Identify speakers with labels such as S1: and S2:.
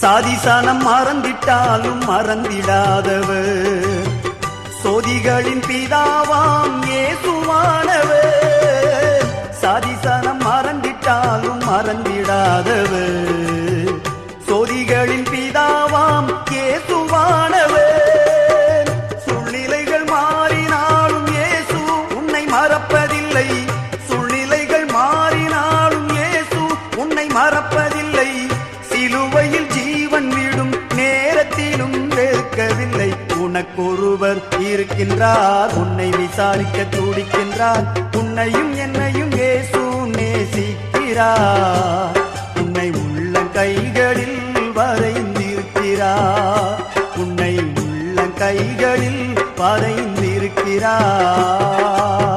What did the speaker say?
S1: சாதிசானம் மறந்திட்டாலும் மறந்திடாதவர். சோதிகளின் பிதாவாம் ஏசுவானவர் சாதிசானம் மறந்திட்டாலும் மறந்திடாதவர். சோதிகளின் பிதாவாம் ஏசுவானவர் சூழ்நிலைகள் மாறினாலும் ஏசு உன்னை மறப்பதில்லை. சிலுவையில் ஜீவன் விடும் நேரத்திலும் வெறுக்கவில்லை உனக்கொருவர் இருக்கின்றார் உன்னை விசாரிக்க துடிக்கின்றார். உன்னையும் என்னையும் ஏசு நேசிக்கிறார். உன்னை உள்ள கைகளில் வரைந்திருக்கிறார். உன்னை உள்ள கைகளில் வரைந்திருக்கிறார்.